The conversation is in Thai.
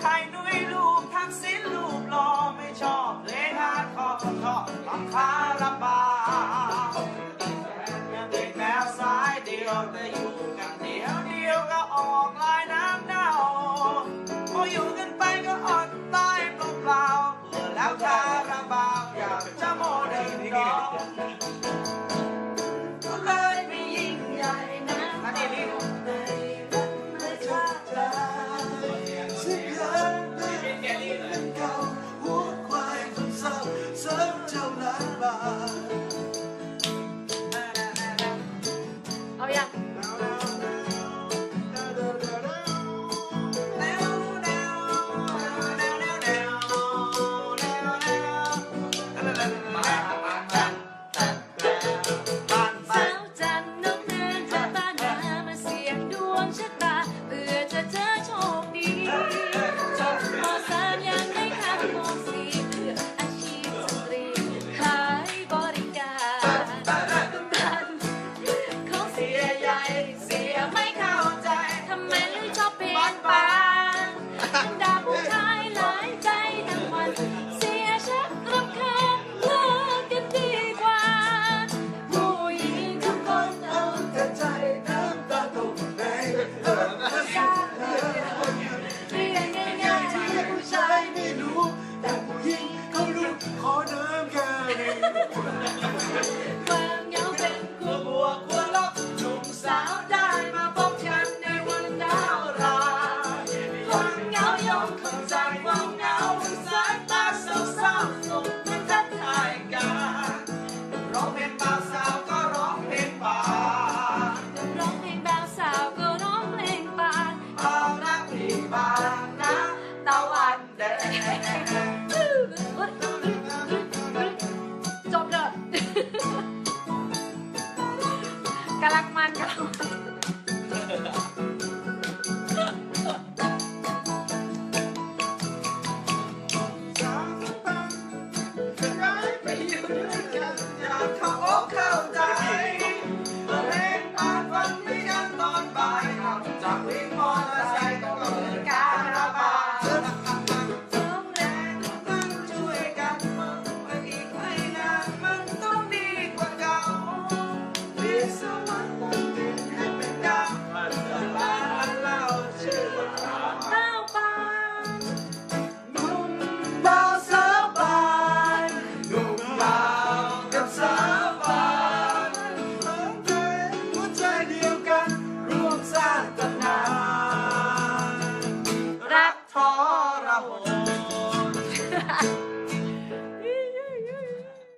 ใครด้วยลูกทำสินลูกหลอก cause I won't করা